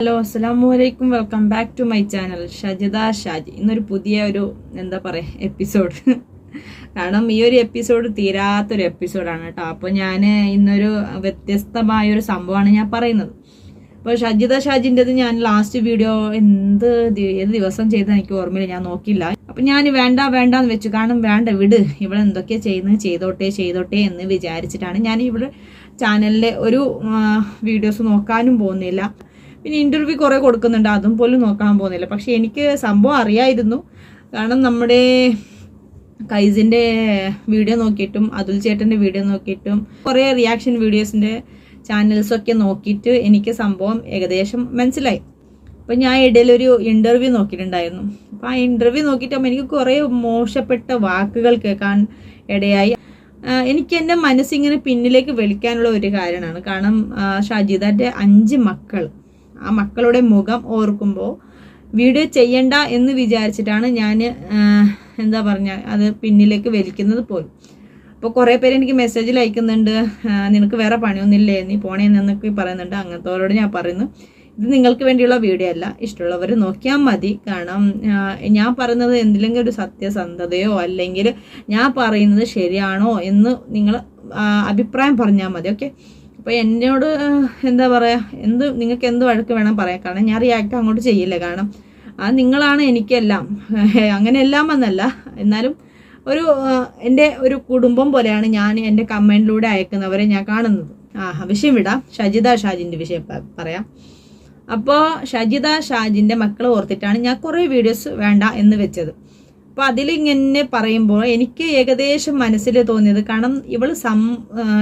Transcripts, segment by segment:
Hello അസ്സാം വലൈക്കും welcome back to my channel. Shajitha Shaji. ഇന്നൊരു പുതിയ ഒരു എന്താ പറയുക എപ്പിസോഡ്. കാരണം ഈ ഒരു എപ്പിസോഡ് തീരാത്തൊരു എപ്പിസോഡാണ് കേട്ടോ. അപ്പോൾ ഞാൻ ഇന്നൊരു വ്യത്യസ്തമായ ഒരു സംഭവമാണ് ഞാൻ പറയുന്നത്. അപ്പോൾ ഷജിത ഷാജിന്റെത് ഞാൻ ലാസ്റ്റ് വീഡിയോ എന്ത് ഏത് ദിവസം ചെയ്തെന്ന് എനിക്ക് ഓർമ്മയില്ല. ഞാൻ നോക്കില്ല അപ്പം ഞാൻ വേണ്ട വേണ്ട എന്ന് വെച്ചു. കാരണം വേണ്ട വിട്. ഇവിടെ എന്തൊക്കെയാണ് ചെയ്യുന്നത്? ചെയ്തോട്ടെ ചെയ്തോട്ടെ എന്ന് വിചാരിച്ചിട്ടാണ് ഞാൻ ഇവിടെ ചാനലിലെ ഒരു വീഡിയോസ് നോക്കാനും പോകുന്നില്ല. പിന്നെ ഇന്റർവ്യൂ കുറേ കൊടുക്കുന്നുണ്ട്. അതും പോലും നോക്കാൻ പോകുന്നില്ല. പക്ഷെ എനിക്ക് സംഭവം അറിയായിരുന്നു. കാരണം നമ്മുടെ കൈസിന്റെ വീഡിയോ നോക്കിയിട്ടും അതുൽ ചേട്ടന്റെ വീഡിയോ നോക്കിയിട്ടും കുറേ റിയാക്ഷൻ വീഡിയോസിന്റെ ചാനൽസൊക്കെ നോക്കിയിട്ട് എനിക്ക് സംഭവം ഏകദേശം മനസ്സിലായി. അപ്പം ഞാൻ ഇടയിലൊരു ഇന്റർവ്യൂ നോക്കിയിട്ടുണ്ടായിരുന്നു. അപ്പം ആ ഇന്റർവ്യൂ നോക്കിയിട്ട് എനിക്ക് കുറേ മോശപ്പെട്ട വാക്കുകൾ കേൾക്കാൻ ഇടയായി. എനിക്ക് എന്റെ മനസ്സിങ്ങനെ പിന്നിലേക്ക് വലിക്കാനുള്ള ഒരു കാരണമാണ്. കാരണം ഷാജിദാന്റെ അഞ്ച് മക്കൾ ആ മക്കളുടെ മുഖം ഓർക്കുമ്പോൾ വീഡിയോ ചെയ്യണ്ട എന്ന് വിചാരിച്ചിട്ടാണ് ഞാൻ എന്താ പറഞ്ഞ അത് പിന്നിലേക്ക് വലിക്കുന്നത് പോലും. അപ്പോൾ കുറേ പേര് എനിക്ക് മെസ്സേജിൽ അയക്കുന്നുണ്ട് നിനക്ക് വേറെ പണിയൊന്നുമില്ലേ നീ പോണേ എന്നൊക്കെ പറയുന്നുണ്ട് അങ്ങനത്തോരോട് ഞാൻ പറയുന്നു. ഇത് നിങ്ങൾക്ക് വേണ്ടിയുള്ള വീഡിയോ അല്ല ഇഷ്ടമുള്ളവർ നോക്കിയാൽ മതി. കാരണം ഞാൻ പറയുന്നത് എന്തിലെങ്കിലും ഒരു സത്യസന്ധതയോ അല്ലെങ്കിൽ ഞാൻ പറയുന്നത് ശരിയാണോ എന്ന് നിങ്ങൾ അഭിപ്രായം പറഞ്ഞാൽ മതി ഓക്കെ അപ്പോൾ എന്നോട് എന്താ പറയുക എന്ത് നിങ്ങൾക്ക് എന്ത് വഴക്ക് വേണം പറയാം കാരണം ഞാൻ റിയാക്ട് അങ്ങോട്ട് ചെയ്യില്ല. കാരണം ആ നിങ്ങളാണ് എനിക്കെല്ലാം. അങ്ങനെ എല്ലാം വന്നല്ല. എന്നാലും ഒരു എന്റെ ഒരു കുടുംബം പോലെയാണ് ഞാൻ എന്റെ കമന്റിലൂടെ അയക്കുന്നവരെ ഞാൻ കാണുന്നത്. ആ വിഷയം വിടാം. ഷജിത ഷാജിന്റെ വിഷയം പറയാം. അപ്പോൾ ഷജിത ഷാജിന്റെ മക്കളെ ഓർത്തിട്ടാണ് ഞാൻ കുറേ വീഡിയോസ് വേണ്ട എന്ന് വെച്ചത്. അപ്പോൾ അതിലിങ്ങനെ പറയുമ്പോൾ എനിക്ക് ഏകദേശം മനസ്സിൽ തോന്നിയത് കാരണം ഇവൾ സം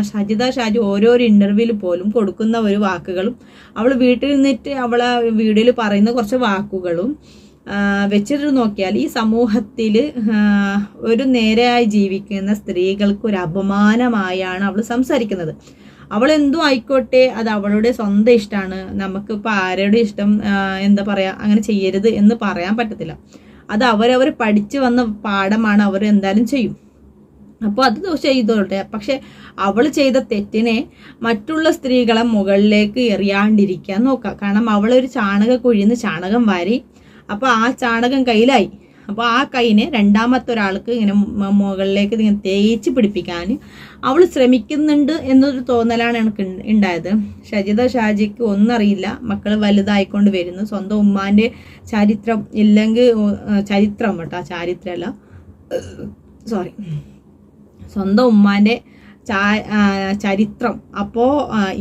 സജിത ഷാജി ഓരോരോ ഇന്റർവ്യൂവിൽ പോലും കൊടുക്കുന്ന ഒരു വാക്കുകളും അവൾ വീട്ടിൽ നിന്നിട്ട് അവളെ വീഡിയോയിൽ പറയുന്ന കുറച്ച് വാക്കുകളും വെച്ചിട്ട് നോക്കിയാൽ ഈ സമൂഹത്തിൽ ഒരു നേരെയായി ജീവിക്കുന്ന സ്ത്രീകൾക്ക് ഒരു അപമാനമായാണ് അവൾ സംസാരിക്കുന്നത്. അവൾ എന്തും ആയിക്കോട്ടെ അത് അവളുടെ സ്വന്തം ഇഷ്ടമാണ് നമുക്കിപ്പോൾ ആരുടെ ഇഷ്ടം എന്താ പറയുക അങ്ങനെ ചെയ്യരുത് എന്ന് പറയാൻ പറ്റത്തില്ല. അത് അവരവർ പഠിച്ചു വന്ന പാഠമാണ് അവർ എന്തായാലും ചെയ്യും. അപ്പോൾ അത് ചെയ്തോട്ടെ. പക്ഷെ അവൾ ചെയ്ത തെറ്റിനെ മറ്റുള്ള സ്ത്രീകളെ മുകളിലേക്ക് എറിയാണ്ടിരിക്കാൻ നോക്കുക കാരണം അവളൊരു ചാണക കുഴിന്ന് ചാണകം വാരി അപ്പോൾ ആ ചാണകം കയ്യിലായി. അപ്പോൾ ആ കൈനെ രണ്ടാമത്തെ ഒരാൾക്ക് ഇങ്ങനെ മുകളിലേക്ക് ഇങ്ങനെ തേച്ച് പിടിപ്പിക്കാൻ അവൾ ശ്രമിക്കുന്നുണ്ട് എന്നൊരു തോന്നലാണ് എനിക്ക് ഉണ്ട- ഉണ്ടായത് ഷജിത ഷാജിക്ക് ഒന്നറിയില്ല മക്കൾ വലുതായിക്കൊണ്ട് വരുന്നു. സ്വന്തം ഉമ്മാന്റെ ചരിത്രം ഇല്ലെങ്കിൽ ചരിത്രം കേട്ടോ ചാരിത്രമല്ല സോറി. സ്വന്തം ആ, ചരിത്രം. അപ്പോൾ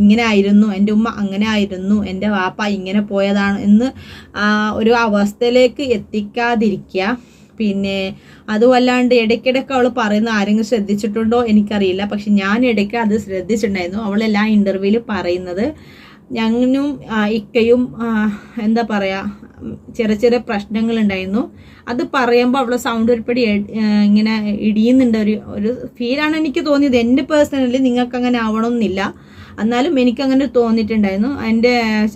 ഇങ്ങനെ ആയിരുന്നു എന്റെ ഉമ്മ അങ്ങനെ ആയിരുന്നു എന്റെ വാപ്പ ഇങ്ങനെ പോയതാണ് എന്ന് ഒരു അവസ്ഥയിലേക്ക് എത്തിക്കാതിരിക്കുക. പിന്നെ അതുമല്ലാണ്ട് ഇടയ്ക്കിടയ്ക്ക് അവൾ പറയുന്ന ആരെങ്കിലും ശ്രദ്ധിച്ചിട്ടുണ്ടോ എനിക്കറിയില്ല. പക്ഷെ ഞാൻ ഇടയ്ക്ക് അത് ശ്രദ്ധിച്ചിട്ടുണ്ടായിരുന്നു. അവളെല്ലാ ഇന്റർവ്യൂവിൽ പറയുന്നത്. ഞങ്ങനും ഇക്കയും എന്താ പറയുക ചെറിയ ചെറിയ പ്രശ്നങ്ങൾ ഉണ്ടായിരുന്നു അത് പറയുമ്പോൾ അവളെ സൗണ്ട് ഒരുപടി ഇങ്ങനെ ഇടിയുന്നുണ്ട്. ഒരു ഒരു ഫീലാണ് എനിക്ക് തോന്നിയത്. എന്റെ പേഴ്സണലി നിങ്ങൾക്ക് അങ്ങനെ ആവണമെന്നില്ല എന്നാലും എനിക്കങ്ങനെ തോന്നിയിട്ടുണ്ടായിരുന്നു. എന്റെ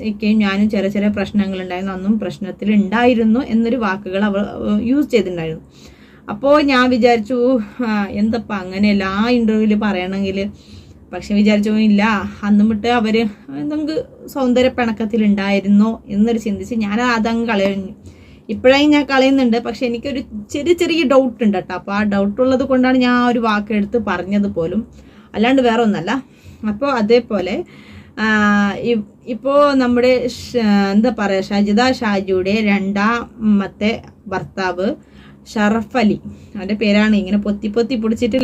ഇക്കയും ഞാനും ചെറിയ ചെറിയ പ്രശ്നങ്ങൾ ഉണ്ടായിരുന്നു അന്നും പ്രശ്നത്തിൽ ഉണ്ടായിരുന്നു എന്നൊരു വാക്കുകൾ അവൾ യൂസ് ചെയ്തിട്ടുണ്ടായിരുന്നു. അപ്പോൾ ഞാൻ വിചാരിച്ചു എന്താപ്പാ അങ്ങനെ അങ്ങനെയല്ല. ആ ഇന്റർവ്യൂവിൽ പറയണമെങ്കിൽ പക്ഷെ വിചാരിച്ചു ഇല്ല അന്നും വിട്ട് അവർ എന്തെങ്കിലും പിണക്കത്തിലുണ്ടായിരുന്നോ എന്നൊരു ചിന്തിച്ച് ഞാൻ അതങ്ങ് കളഞ്ഞു. ഇപ്പോഴായി ഞാൻ കളയുന്നുണ്ട് പക്ഷെ എനിക്കൊരു ചെറിയ ചെറിയ ഡൗട്ട് ഉണ്ട് കേട്ടോ. അപ്പോൾ ആ ഡൗട്ട് ഉള്ളത് കൊണ്ടാണ് ഞാൻ ആ ഒരു വാക്കെടുത്ത് പറഞ്ഞത് പോലും. അല്ലാണ്ട് വേറെ ഒന്നല്ല അപ്പോൾ അതേപോലെ ഇപ്പോൾ നമ്മുടെ എന്താ പറയുക ഷജിത ഷാജിയുടെ രണ്ടാമത്തെ ഭർത്താവ് ഷറഫ് അലി. അവന്റെ പേരാണ് ഇങ്ങനെ പൊത്തി പൊത്തി പിടിച്ചിട്ട്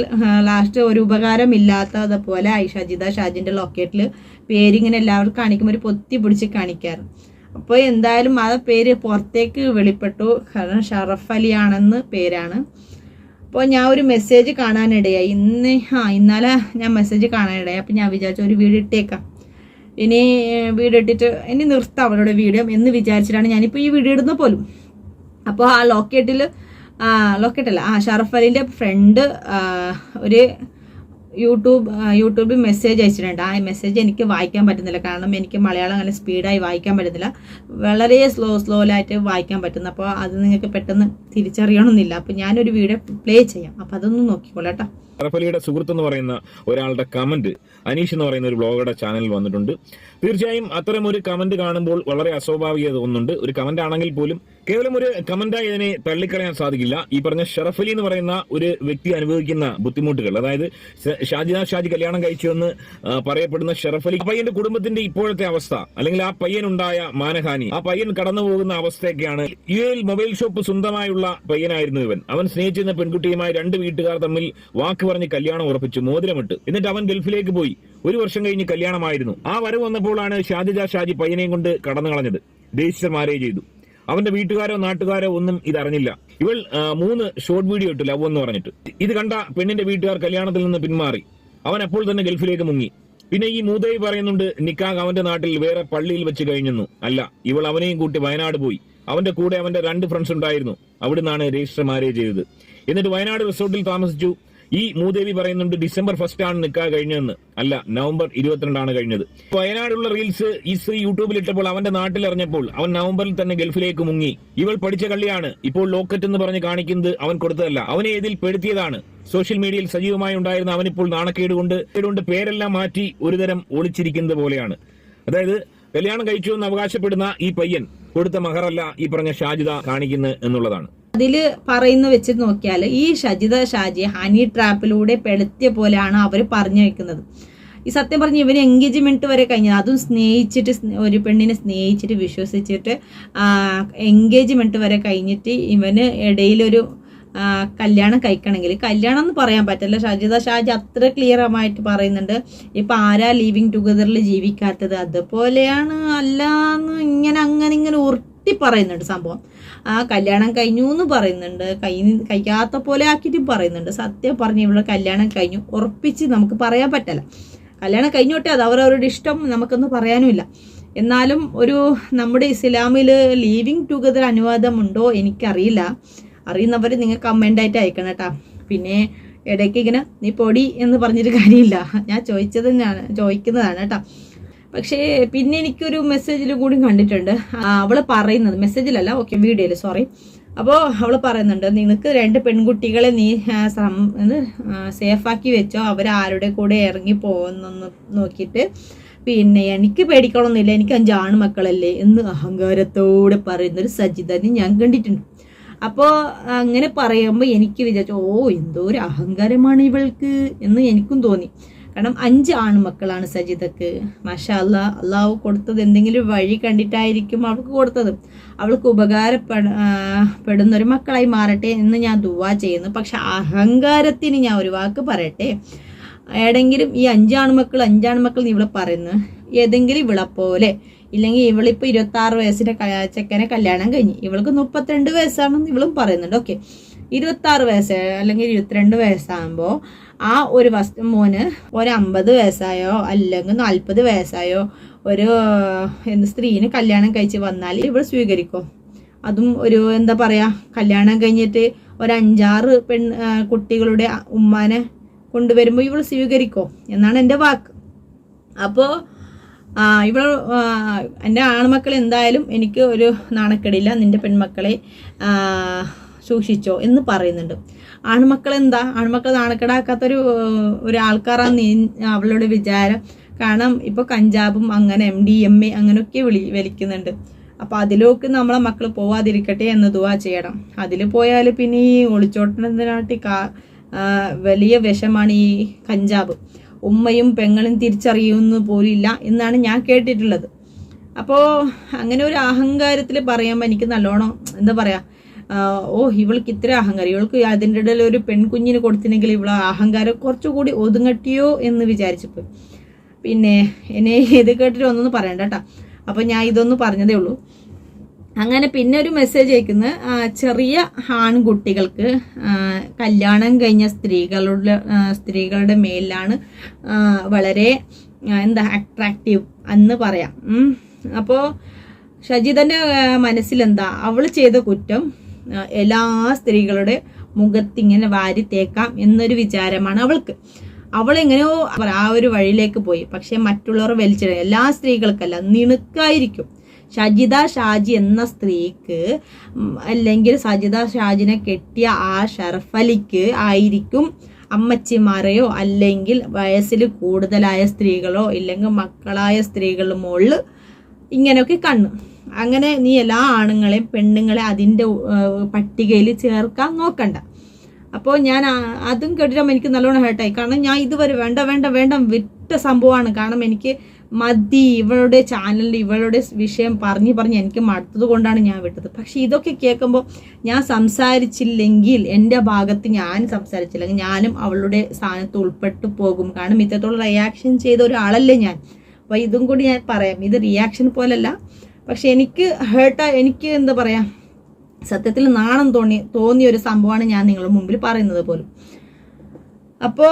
ലാസ്റ്റ് ഒരു ഉപകാരം ഇല്ലാത്തതുപോലെ ഷജിത ഷാജിന്റെ ലൊക്കേറ്റിൽ പേരിങ്ങനെ എല്ലാവർക്കും കാണിക്കുമ്പോൾ ഒരു പൊത്തി പിടിച്ച് കാണിക്കാറ്. അപ്പോൾ എന്തായാലും ആ പേര് പുറത്തേക്ക് വെളിപ്പെട്ടു. കാരണം ഷറഫ് അലി ആണെന്ന് പേരാണ്. അപ്പോൾ ഞാൻ ഒരു മെസ്സേജ് കാണാനിടയായി. ഇന്ന് ആ ഇന്നലെ ഞാൻ മെസ്സേജ് കാണാനിടയായി. അപ്പോൾ ഞാൻ വിചാരിച്ചു ഒരു വീഡിയോ ഇട്ടേക്കാം. ഇനി വീഡിയോ ഇട്ടിട്ട് ഇനി നിർത്താം അവളുടെ വീഡിയോ എന്ന് വിചാരിച്ചിട്ടാണ് ഞാനിപ്പോൾ ഈ വീഡിയോ ഇടുന്ന പോലും. അപ്പോൾ ആ ലോക്കറ്റിൽ ലോക്കറ്റ് അല്ല. ആ ഷറഫ് അലിന്റെ ഫ്രണ്ട് ഒരു യൂട്യൂബ് യൂട്യൂബിൽ മെസ്സേജ് അയച്ചിട്ടുണ്ട്. ആ മെസ്സേജ് എനിക്ക് വായിക്കാൻ പറ്റുന്നില്ല. കാരണം എനിക്ക് മലയാളം അങ്ങനെ സ്പീഡായി വായിക്കാൻ പറ്റുന്നില്ല. വളരെ സ്ലോ സ്ലോയിലായിട്ട് വായിക്കാൻ പറ്റുന്നു. അപ്പോൾ അത് നിങ്ങൾക്ക് പെട്ടെന്ന് തിരിച്ചറിയണമെന്നില്ല. അപ്പോൾ ഞാനൊരു വീഡിയോ പ്ലേ ചെയ്യാം. അപ്പോൾ അതൊന്ന് നോക്കിക്കോളാം കേട്ടോ. ഷറഫലിയുടെ സുഹൃത്ത് എന്ന് പറയുന്ന ഒരാളുടെ കമന്റ് അനീഷ് എന്ന് പറയുന്ന ഒരു ബ്ലോഗറുടെ ചാനലിൽ വന്നിട്ടുണ്ട്. തീർച്ചയായും അത്തരം ഒരു കമന്റ് കാണുമ്പോൾ വളരെ അസ്വാഭാവികത തോന്നുന്നുണ്ട്. ഒരു കമന്റ് ആണെങ്കിൽ പോലും കേവലം ഒരു കമന്റായി ഇതിനെ തള്ളിക്കളയാൻ സാധിക്കില്ല. ഈ പറഞ്ഞ ഷറഫലി എന്ന് പറയുന്ന ഒരു വ്യക്തി അനുഭവിക്കുന്ന ബുദ്ധിമുട്ടുകൾ. അതായത് ഷാജിന ഷാജി കല്യാണം കഴിച്ചു എന്ന് പറയപ്പെടുന്ന ഷറഫലി പയ്യന്റെ കുടുംബത്തിന്റെ ഇപ്പോഴത്തെ അവസ്ഥ അല്ലെങ്കിൽ ആ പയ്യൻ ഉണ്ടായ മാനഹാനി ആ പയ്യൻ കടന്നു പോകുന്ന അവസ്ഥയൊക്കെയാണ് യു എൽ മൊബൈൽ ഷോപ്പ് സ്വന്തമായുള്ള പയ്യനായിരുന്നു ഇവൻ. അവൻ സ്നേഹിച്ചിരുന്ന പെൺകുട്ടിയുമായി രണ്ട് വീട്ടുകാർ തമ്മിൽ വാക്ക് പറഞ്ഞ് കല്യാണം ഉറപ്പിച്ചു മോതിരമിട്ട്. എന്നിട്ട് അവൻ ഗൾഫിലേക്ക് പോയി. ഒരു വർഷം കഴിഞ്ഞ് കല്യാണമായിരുന്നു. ആ വരവ് വന്നപ്പോഴാണ് ഷാജിജ ഷാജി പയ്യനെയും കൊണ്ട് കടന്നു കളഞ്ഞത്. രജിസ്റ്റർ മാരേജ് ചെയ്തു. അവന്റെ വീട്ടുകാരോ നാട്ടുകാരോ ഒന്നും ഇതറിഞ്ഞില്ല. ഇവൾ മൂന്ന് ഷോർട്ട് വീഡിയോ ഇട്ടു ലവ് എന്ന് പറഞ്ഞിട്ട്. ഇത് കണ്ട പെണ്ണിന്റെ വീട്ടുകാർ കല്യാണത്തിൽ നിന്ന് പിന്മാറി. അവൻ അപ്പോൾ തന്നെ ഗൾഫിലേക്ക് മുങ്ങി. പിന്നെ ഈ മൂതയി പറയുന്നുണ്ട് നിക്കാഹ് അവന്റെ നാട്ടിൽ വേറെ പള്ളിയിൽ വെച്ച് കഴിഞ്ഞെന്നു. അല്ല ഇവൾ അവനെയും കൂട്ടി വയനാട് പോയി. അവന്റെ കൂടെ അവന്റെ രണ്ട് ഫ്രണ്ട്സ് ഉണ്ടായിരുന്നു. അവിടുന്നാണ് രജിസ്റ്റർ മാരേജ് ചെയ്തത്. എന്നിട്ട് വയനാട് റിസോർട്ടിൽ താമസിച്ചു. ഈ മൂദേവി പറയുന്നുണ്ട് ഡിസംബർ ഫസ്റ്റ് ആണ് നിൽക്കാൻ കഴിഞ്ഞതെന്ന്. അല്ല നവംബർ ഇരുപത്തിരണ്ടാണ് കഴിഞ്ഞത്. വയനാടുള്ള റീൽസ് ഈ സ്ത്രീ യൂട്യൂബിൽ ഇട്ടപ്പോൾ അവന്റെ നാട്ടിൽ അറിഞ്ഞപ്പോൾ അവൻ നവംബറിൽ തന്നെ ഗൾഫിലേക്ക് മുങ്ങി. ഇവൾ പഠിച്ച കള്ളിയാണ്. ഇപ്പോൾ ലോക്കറ്റ് എന്ന് പറഞ്ഞ് കാണിക്കുന്നത് അവൻ കൊടുത്തതല്ല. അവനെ ഇതിൽ പെടുത്തിയതാണ്. സോഷ്യൽ മീഡിയയിൽ സജീവമായി ഉണ്ടായിരുന്ന അവനിപ്പോൾ നാണക്കേട് കൊണ്ട് പേരെല്ലാം മാറ്റി ഒരുതരം ഒളിച്ചിരിക്കുന്നത് പോലെയാണ്. അതായത് കല്യാണം കഴിച്ചു എന്ന് അവകാശപ്പെടുന്ന ഈ പയ്യൻ കൊടുത്ത മഹറല്ല ഈ പറഞ്ഞ ഷാജിദ കാണിക്കുന്നത് എന്നുള്ളതാണ്. അതിൽ പറയുന്ന വെച്ച് നോക്കിയാൽ ഈ ഷജിത ഷാജി ഹണി ട്രാപ്പിലൂടെ പെടുത്തിയ പോലെയാണ് അവർ പറഞ്ഞു വെക്കുന്നത്. ഈ സത്യം പറഞ്ഞ് ഇവന് എൻഗേജ്മെന്റ് വരെ കഴിഞ്ഞത് അതും സ്നേഹിച്ചിട്ട് ഒരു പെണ്ണിനെ സ്നേഹിച്ചിട്ട് വിശ്വസിച്ചിട്ട് എൻഗേജ്മെന്റ് വരെ കഴിഞ്ഞിട്ട് ഇവന് ഇടയിലൊരു കല്യാണം കഴിക്കണമെങ്കിൽ. കല്യാണം എന്ന് പറയാൻ പറ്റില്ല. ഷാജിത ഷാജി അത്ര ക്ലിയർ ആയിട്ട് പറയുന്നുണ്ട്. ഇപ്പം ആരാ ലിവിങ് ടുഗദറിൽ ജീവിക്കാത്തത്? അതുപോലെയാണ് അല്ലാന്ന് ഇങ്ങനെ അങ്ങനെ ഇങ്ങനെ ഉരുട്ടി പറയുന്നുണ്ട് സംഭവം. ആ കല്യാണം കഴിഞ്ഞു എന്ന് പറയുന്നുണ്ട്. കൈ കഴിക്കാത്ത പോലെ ആക്കിയിട്ടും പറയുന്നുണ്ട്. സത്യം പറഞ്ഞ് ഇവിടെ കല്യാണം കഴിഞ്ഞു. ഉറപ്പിച്ച് നമുക്ക് പറയാൻ പറ്റില്ല. കല്യാണം കഴിഞ്ഞോട്ടെ അത് അവരവരുടെ ഇഷ്ടം നമുക്കൊന്നും പറയാനുമില്ല എന്നാലും ഒരു നമ്മുടെ ഇസ്ലാമിൽ ലീവിങ് ടുഗദർ അനുവാദമുണ്ടോ എനിക്കറിയില്ല. അറിയുന്നവർ നിങ്ങൾ കമന്റ് ആയിട്ട് അയക്കണം കേട്ടോ പിന്നെ ഇടയ്ക്ക് ഇങ്ങനെ നീ പൊടി എന്ന് പറഞ്ഞിട്ട് കാര്യമില്ല. ഞാൻ ചോദിച്ചത് തന്നെയാണ് ചോദിക്കുന്നതാണ് കേട്ടോ പക്ഷേ പിന്നെ എനിക്കൊരു മെസ്സേജിൽ കൂടി കണ്ടിട്ടുണ്ട്. അവൾ പറയുന്നത് മെസ്സേജിലല്ല ഓക്കെ വീഡിയോയിൽ സോറി അപ്പോൾ അവൾ പറയുന്നുണ്ട് നിങ്ങൾക്ക് രണ്ട് പെൺകുട്ടികളെ നീ സേഫാക്കി വെച്ചോ? അവർ ആരുടെ കൂടെ ഇറങ്ങി പോകുന്നെന്ന് നോക്കിയിട്ട് പിന്നെ എനിക്ക് പേടിക്കണമെന്നില്ല എനിക്ക് അഞ്ച് മക്കളല്ലേ എന്ന് അഹങ്കാരത്തോടെ പറയുന്നൊരു സജിതനെ ഞാൻ കണ്ടിട്ടുണ്ട്. അപ്പോൾ അങ്ങനെ പറയുമ്പോൾ എനിക്ക് വിചാരിച്ചു ഓ എന്തോ ഒരു അഹങ്കാരമാണ് ഇവൾക്ക് എന്ന് എനിക്കും തോന്നി. കാരണം അഞ്ച് ആൺമക്കളാണ് സജിതക്ക്. മാഷാ അല്ല അള്ളാഹു കൊടുത്തത് എന്തെങ്കിലും വഴി കണ്ടിട്ടായിരിക്കും അവൾക്ക് കൊടുത്തത്. അവൾക്ക് ഉപകാരപ്പെട പെടുന്ന ഒരു മക്കളായി മാറട്ടെ എന്ന് ഞാൻ ദുവാ ചെയ്യുന്നു. പക്ഷെ അഹങ്കാരത്തിന് ഞാൻ ഒരു വാക്ക് പറയട്ടെ? ഏടെങ്കിലും ഈ അഞ്ചാൺമക്കൾ അഞ്ചാൺമക്കൾ നീ ഇവിടെ പറയുന്നു ഏതെങ്കിലും ഇവളെ പോലെ ഇല്ലെങ്കിൽ ഇവളിപ്പോൾ ഇരുപത്തി ആറ് വയസ്സിന്റെ ചെക്കനെ കല്യാണം കഴിഞ്ഞ്. ഇവൾക്ക് മുപ്പത്തിരണ്ട് വയസ്സാണെന്ന് ഇവളും പറയുന്നുണ്ട്. ഓക്കെ ഇരുപത്തി ആറ് വയസ്സ് അല്ലെങ്കിൽ ഇരുപത്തിരണ്ട് വയസ്സാകുമ്പോൾ ആ ഒരു വസ്തു മോന് ഒരു അമ്പത് വയസ്സായോ അല്ലെങ്കിൽ നാൽപ്പത് വയസ്സായോ ഒരു എന്ത് സ്ത്രീന് കല്യാണം കഴിച്ച് വന്നാൽ ഇവൾ സ്വീകരിക്കും. അതും ഒരു എന്താ പറയുക കല്യാണം കഴിഞ്ഞിട്ട് ഒരു അഞ്ചാറ് പെൺ കുട്ടികളുടെ ഉമ്മാനെ കൊണ്ടുവരുമ്പോൾ ഇവൾ സ്വീകരിക്കും. എന്നാണ് എന്റെ വാക്ക്. അപ്പോൾ ഇവൾ എന്റെ ആൺമക്കൾ എന്തായാലും എനിക്ക് ഒരു നാണക്കേടില്ല. നിന്റെ പെൺമക്കളെ സൂക്ഷിച്ചോ എന്ന് പറയുന്നുണ്ട്. ആൺമക്കൾ എന്താ? ആൺമക്കൾ നാണക്കേടാക്കാത്തൊരു ഒരു ആൾക്കാരാണ് നീ അവളുടെ വിചാരം. കാരണം ഇപ്പോൾ കഞ്ചാബും അങ്ങനെ എം ഡി എം എ അങ്ങനെയൊക്കെ വിളി വലിക്കുന്നുണ്ട്. അപ്പോൾ അതിലേക്ക് നമ്മളെ മക്കൾ പോവാതിരിക്കട്ടെ എന്ന് ദുവാ ചെയ്യണം. അതിൽ പോയാൽ പിന്നെ ഈ ഒളിച്ചോട്ടത്തിനാട്ടി കാ വലിയ വിഷമാണ് ഈ കഞ്ചാബ് ഉമ്മയും പെങ്ങളും തിരിച്ചറിയുന്നു പോലില്ല എന്നാണ് ഞാൻ കേട്ടിട്ടുള്ളത്. അപ്പോൾ അങ്ങനെ ഒരു അഹങ്കാരത്തിൽ പറയുമ്പോൾ എനിക്ക് നല്ലോണം എന്താ പറയാ ആ, ഓ ഇവൾക്ക് ഇത്ര അഹങ്കാരം ഇവൾക്ക് അതിന്റെ ഇടയിൽ ഒരു പെൺകുഞ്ഞിന് കൊടുത്തിനെങ്കിൽ ഇവൾ അഹങ്കാരം കുറച്ചുകൂടി ഒതുങ്ങട്ടിയോ എന്ന് വിചാരിച്ചപ്പോൾ പിന്നെ എന്നെ ഇത് കേട്ടിട്ട് ഒന്നൊന്നും പറയണ്ട കേട്ടോ. അപ്പോൾ ഞാൻ ഇതൊന്ന് പറഞ്ഞതേ ഉള്ളൂ. അങ്ങനെ പിന്നെ ഒരു മെസ്സേജ് അയക്കുന്നത് ചെറിയ ആൺകുട്ടികൾക്ക് കല്യാണം കഴിഞ്ഞ സ്ത്രീകളുടെ സ്ത്രീകളുടെ മേലിലാണ് വളരെ എന്താ അട്രാക്റ്റീവ് എന്ന് പറയാം. അപ്പോൾ ഷജിതന്റെ മനസ്സിലെന്താ? അവൾ ചെയ്ത കുറ്റം എല്ലാ സ്ത്രീകളുടെ മുഖത്തിങ്ങനെ വാരി തേക്കാം എന്നൊരു വിചാരമാണ് അവൾക്ക്. അവളെങ്ങനെയോ ആ ഒരു വഴിയിലേക്ക് പോയി. പക്ഷെ മറ്റുള്ളവർ വലിച്ചിട. എല്ലാ സ്ത്രീകൾക്കല്ല നിണുക്കായിരിക്കും. ഷജിത ഷാജി എന്ന സ്ത്രീക്ക് അല്ലെങ്കിൽ സജിത ഷാജിനെ കെട്ടിയ ആ ഷർഫലിക്ക് ആയിരിക്കും അമ്മച്ചിമാരെയോ അല്ലെങ്കിൽ വയസ്സിൽ കൂടുതലായ സ്ത്രീകളോ ഇല്ലെങ്കിൽ മക്കളായ സ്ത്രീകളുടെ മുകളിൽ ഇങ്ങനെയൊക്കെ കണ്ണു. അങ്ങനെ നീ എല്ലാ ആണുങ്ങളെയും പെണ്ണുങ്ങളെ അതിന്റെ പട്ടികയിൽ ചേർക്കാൻ നോക്കണ്ട. അപ്പോൾ ഞാൻ അതും കേട്ടിട്ട് എനിക്ക് നല്ലോണം ഹേർട്ടായി കാരണം ഞാൻ ഇതുവരെ വേണ്ട വേണ്ട വേണ്ട വിട്ട സംഭവമാണ്. കാരണം എനിക്ക് മതി ഇവളുടെ ചാനലിൽ ഇവളുടെ വിഷയം പറഞ്ഞ് പറഞ്ഞ് എനിക്ക് മടുത്തത് കൊണ്ടാണ് ഞാൻ വിട്ടത്. പക്ഷേ ഇതൊക്കെ കേൾക്കുമ്പോൾ ഞാൻ സംസാരിച്ചില്ലെങ്കിൽ എന്റെ ഭാഗത്ത് ഞാൻ സംസാരിച്ചില്ലെങ്കിൽ ഞാനും അവളുടെ സ്ഥാനത്ത് ഉൾപ്പെട്ടു പോകും. കാരണം ഇത്രത്തോളം റിയാക്ഷൻ ചെയ്ത ഒരാളല്ലേ ഞാൻ. അപ്പോൾ ഇതും കൂടി ഞാൻ പറയാം. ഇത് റിയാക്ഷൻ പോലല്ല. പക്ഷെ എനിക്ക് ഹേർട്ടാ എനിക്ക് എന്താ പറയാ സത്യത്തിൽ നാണം തോന്നി തോന്നിയ ഒരു സംഭവമാണ് ഞാൻ നിങ്ങളുടെ മുമ്പിൽ പറയുന്നത് പോലും. അപ്പോൾ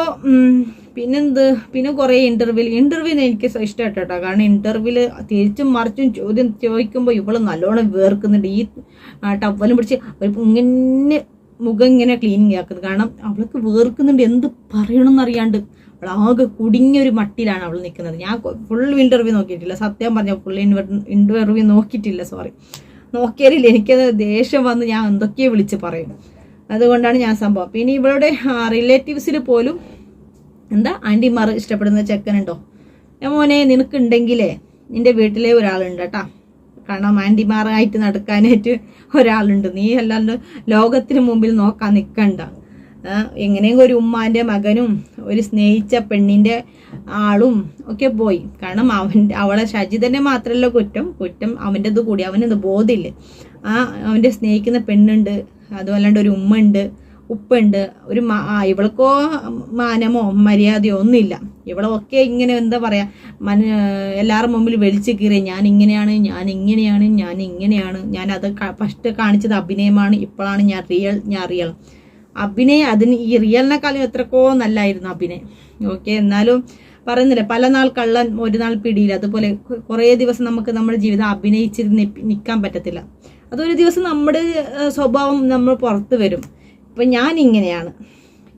പിന്നെന്ത്? പിന്നെ കുറേ ഇന്റർവ്യൂ ഇന്റർവ്യൂ എനിക്ക് ഇഷ്ടമായിട്ട് കേട്ടോ കാരണം ഇന്റർവ്യൂൽ തിരിച്ചും മറിച്ചും ചോദ്യം ചോദിക്കുമ്പോൾ ഇവൾ നല്ലോണം വേർക്കുന്നുണ്ട്. ഈ ടവലും പിടിച്ച് ഇങ്ങനെ മുഖം ഇങ്ങനെ ക്ലീനിങ് ആക്കുന്നത്. കാരണം അവൾക്ക് വേർക്കുന്നുണ്ട്. എന്ത് പറയണമെന്നറിയാണ്ട് അവൾ ആകെ കുടുങ്ങിയ ഒരു മട്ടിലാണ് അവൾ നിൽക്കുന്നത്. ഞാൻ ഫുൾ ഇന്റർവ്യൂ നോക്കിയിട്ടില്ല. സത്യം പറഞ്ഞ ഫുൾ ഇന്റർവ്യൂ നോക്കിയിട്ടില്ല. സോറി നോക്കിയാലില്ല എനിക്കത് ദേഷ്യം വന്ന് ഞാൻ എന്തൊക്കെയോ വിളിച്ച് പറയും. അതുകൊണ്ടാണ് ഞാൻ സംഭവം. പിന്നെ ഇവളുടെ റിലേറ്റീവ്സിൽ പോലും എന്താ ആന്റിമാർ ഇഷ്ടപ്പെടുന്ന ചെക്കനുണ്ടോ? മോനെ നിനക്കുണ്ടെങ്കിലേ നിന്റെ വീട്ടിലെ ഒരാളുണ്ട് കേട്ടാ. കാരണം ആന്റിമാറായിട്ട് നടക്കാനായിട്ട് ഒരാളുണ്ട്. നീ അല്ലാണ്ട് ലോകത്തിന് മുമ്പിൽ നോക്കാൻ നിൽക്കണ്ട എങ്ങനെയെങ്കിലും ഒരു ഉമ്മാന്റെ മകനും ഒരു സ്നേഹിച്ച പെണ്ണിന്റെ ആളും ഒക്കെ പോയി. കാരണം അവൻ അവളെ ഷജിതന്റെ മാത്രമല്ല കുറ്റം. കുറ്റം അവന്റെത് കൂടി. അവനത് ബോധമില്ല. ആ അവന്റെ സ്നേഹിക്കുന്ന പെണ്ണുണ്ട്. അതുമല്ലാണ്ട് ഒരു ഉമ്മ ഉണ്ട് ഉപ്പുണ്ട് ഒരു മാ ഇവൾക്കോ മാനമോ മര്യാദയോ ഒന്നുമില്ല. ഇവളൊക്കെ ഇങ്ങനെ എന്താ പറയാ മന എല്ലാവരുടെ മുമ്പിൽ വെളിച്ച് കീറി ഞാൻ ഇങ്ങനെയാണ് ഞാൻ ഇങ്ങനെയാണ് ഞാൻ ഇങ്ങനെയാണ് ഞാൻ അത് ഫസ്റ്റ് കാണിച്ചത് അഭിനയമാണ്. ഇപ്പോഴാണ് ഞാൻ റിയൽ ഞാൻ റിയൽ അഭിനയം അതിന് ഈ റിയലിനെക്കാളും എത്രക്കോ നല്ലായിരുന്നു അഭിനയം. ഓക്കെ എന്നാലും പറയുന്നില്ല പല നാൾ കള്ളൻ ഒരു നാൾ പിടിയില്ല. അതുപോലെ കുറേ ദിവസം നമുക്ക് നമ്മുടെ ജീവിതം അഭിനയിച്ചിരുന്ന് നിൽക്കാൻ പറ്റത്തില്ല. അതൊരു ദിവസം നമ്മുടെ സ്വഭാവം നമ്മൾ പുറത്ത് വരും. ഇപ്പം ഞാൻ ഇങ്ങനെയാണ്.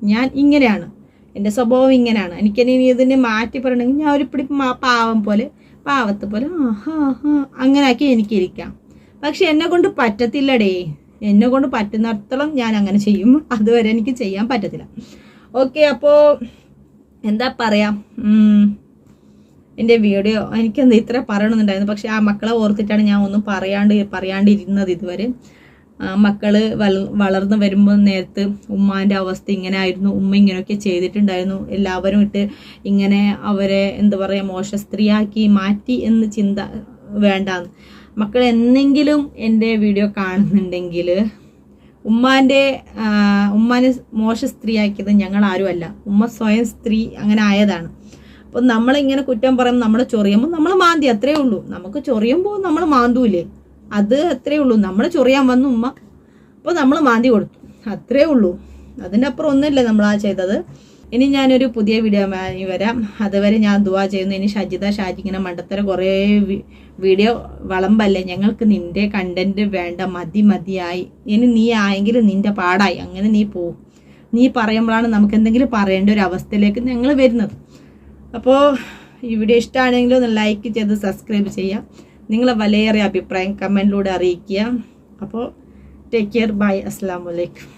ഞാൻ ഇങ്ങനെയാണ്. എന്റെ സ്വഭാവം ഇങ്ങനെയാണ്. എനിക്കിനി ഇതിനെ മാറ്റി പറയണമെങ്കിൽ ഞാൻ ഒരു പിടി പാവം പോലെ പാവത്തെ പോലെ ആഹാ ഹാ ഹാ അങ്ങനെ എനിക്കിരിക്കാം. പക്ഷെ എന്നെ കൊണ്ട് പറ്റത്തില്ലടേ. എന്നെ കൊണ്ട് പറ്റുന്നിടത്തോളം ഞാൻ അങ്ങനെ ചെയ്യും. അതുവരെ എനിക്ക് ചെയ്യാൻ പറ്റത്തില്ല. ഓക്കെ അപ്പോൾ എന്താ പറയാം? എന്റെ വീഡിയോ എനിക്കെന്താ ഇത്ര പറയണമെന്നുണ്ടായിരുന്നു. പക്ഷെ ആ മക്കളെ ഓർത്തിട്ടാണ് ഞാൻ ഒന്നും പറയാണ്ട് പറയാണ്ടിരുന്നത് ഇതുവരെ. മക്കൾ വളർന്നു വരുമ്പോൾ നേരത്ത് ഉമ്മാന്റെ അവസ്ഥ ഇങ്ങനെ ആയിരുന്നു ഉമ്മ ഇങ്ങനെയൊക്കെ ചെയ്തിട്ടുണ്ടായിരുന്നു. എല്ലാവരും ഇട്ട് ഇങ്ങനെ അവരെ എന്താ പറയുക മോശ സ്ത്രീയാക്കി മാറ്റി എന്ന് ചിന്ത വേണ്ടാന്ന്. മക്കൾ എന്നെങ്കിലും എന്റെ വീഡിയോ കാണുന്നുണ്ടെങ്കിൽ ഉമ്മാന്റെ ഉമ്മാനെ മോശ സ്ത്രീയാക്കിയത് ഞങ്ങൾ ആരുമല്ല ഉമ്മ സ്വയം സ്ത്രീ അങ്ങനെ ആയതാണ്. അപ്പം നമ്മളിങ്ങനെ കുറ്റം പറയുമ്പോൾ നമ്മൾ ചൊറിയുമ്പോൾ നമ്മൾ മാന്തി അത്രേ ഉള്ളൂ. നമുക്ക് ചൊറിയുമ്പോൾ നമ്മൾ മാന്തൂലേ അത് അത്രേ ഉള്ളൂ. നമ്മൾ ചൊറിയാൻ വന്നു ഉമ്മ അപ്പോൾ നമ്മൾ മാന്തി കൊടുത്തു. അത്രേ ഉള്ളൂ. അതിന്റെ അപ്പുറം ഒന്നുമില്ല നമ്മൾ ആ ചെയ്തത്. ഇനി ഞാനൊരു പുതിയ വീഡിയോ വരാം. അതുവരെ ഞാൻ ദുവാ ചെയ്യുന്നു. ഇനി ഷജിത ഷാജി ഇങ്ങനെ മണ്ടത്തര കുറേ വീഡിയോ വളമ്പല്ലേ? ഞങ്ങൾക്ക് നിന്റെ കണ്ടന്റ് വേണ്ട. മതി മതിയായി. ഇനി നീ ആയെങ്കിൽ നിന്റെ പാടായി. അങ്ങനെ നീ പോകും നീ പറയുമ്പോഴാണ് നമുക്ക് എന്തെങ്കിലും പറയേണ്ട ഒരു അവസ്ഥയിലേക്ക് ഞങ്ങൾ വരുന്നത്. അപ്പോൾ ഈ വീഡിയോ ഇഷ്ടമാണെങ്കിൽ ഒന്ന് ലൈക്ക് ചെയ്ത് സബ്സ്ക്രൈബ് ചെയ്യുക നിങ്ങളെ വിലയേറിയ അഭിപ്രായം കമന്റിലൂടെ അറിയിക്കുക. അപ്പോൾ ടേക്ക് കെയർ ബൈ അസ്സാം വലൈക്കും